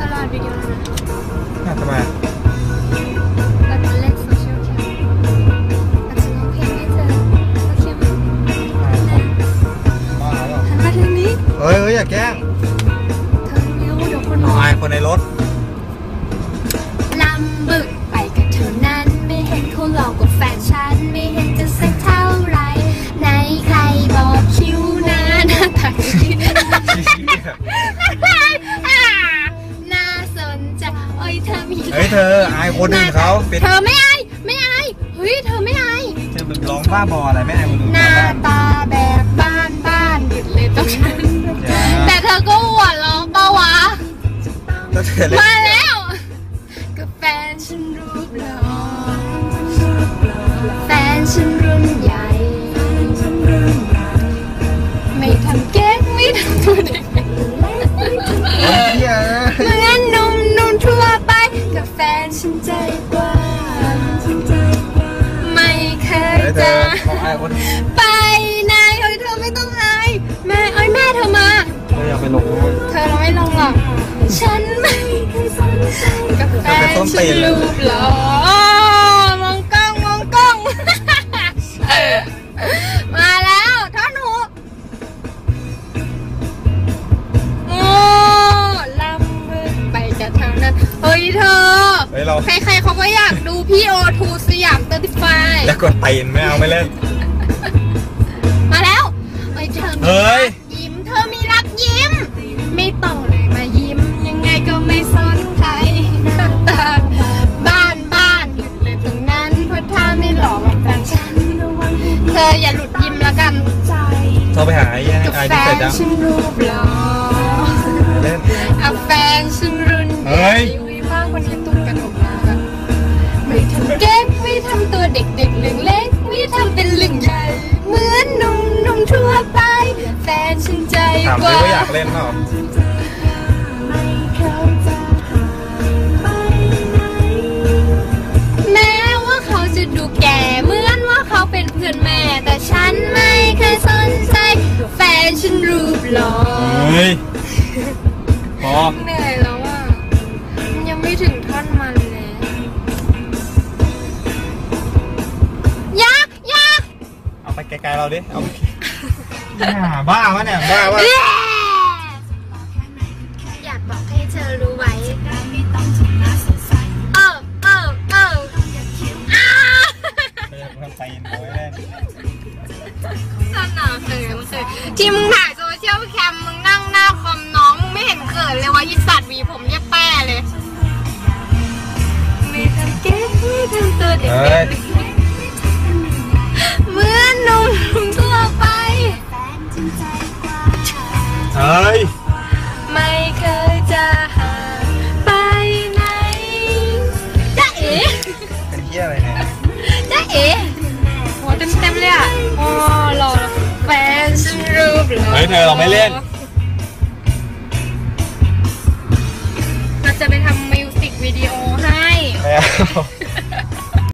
ตลอดวิดีโอเลยนะอะทำไมเราจะเล่นโซเชียลแคมเราจะร้องเพลงให้เธอโอเคไหมบ้าหรอหันมาทางนี้เฮ้ยเฮ้ยอย่าแกล้งเธอไม่รู้เดี๋ยวคนมเอาองอายคนในรถลำบึก ฮ้ยเธออายคนอื่นเขาเป็นเธอไม่อายไม่อายเฮ้ยเธอไม่อายเธอเป็นร้องบ้าบออะไรไม่อายคนอื่นหน้าบ้างตาแบบบ้านบ้านหยุดเลยตรงนั้นอย่าแต่เธอก็หัวเราะปะวะถ้าเธอเล่นม อเขาอายคนไปไหนเฮ้ยเธอไม่ต้องอายแม่เอ้ยแม่เธอมา เธออย่าไปหลงเธอเราไม่ลงหรอก ฉันไม่เคยสนใจกับแฟนฉันรูปหล่อมองกล้องมองกล้อง มาแล้วท่อนหูโอ้ลำบึกไปกับทางนั้น เฮ้ยเธอ เฮ้ยเราใครๆเขาก็อยากดูพี่โอทูสยามเตอร์ติฟาย แล้วกดตีนไม่เอาไม่เล่น ธออย่าหลุดยิ้มแล้วกันโทรไปหาไอ้ยังกับไอ้แฟที่เสร็นจยังฉันรูปหล่อเล่นกับแฟนฉันรุ่นใหเฮ้ญ่ยวิบ้างคนนี้ตุ้มกระดกมากอะไม่ทำเก๊กไม่ทำตัวเด็กๆเรื่องเล็กไม่ทำเป็นเรื่องใหญ่ เหมือนหนุ่มหนุ่มๆทั่วไป แฟนฉันใจถามกดิว่าว่าอยากเล่นเปล่าแม้ว่าเขาจะดูแก่เหมือนว่าเขาเป็นเพื่อ นแม่ แต่ฉันไม่เคยสนใจ แฟนฉันรูปหล่อเฮ้ยพอเหนื่อยแล้วอะมันยังไม่ถึงท่อนมันเลยอยาอยาเอาไปไกลๆเราดิ เอาไปเนี่ยบ้าวะเนี่ย บ้าวะ สนาเขินเขินที่มึงถ่ายโซเชียลแคมมึงนั่งหน้าคอมน้องมึงไม่เห็นเขินเลยว่าอีสัตว์หวีผมเรียบแป้เลยไม่ทำเก๊กไม่ทำตัวเด็เฮ้ยกๆเหมือนหนุ่มทั่วไปเฮ้ย ฮ้ยเธอเราไม่เล่น เราจะไปทำมิวสิกวิดีโอให้ไม่เอา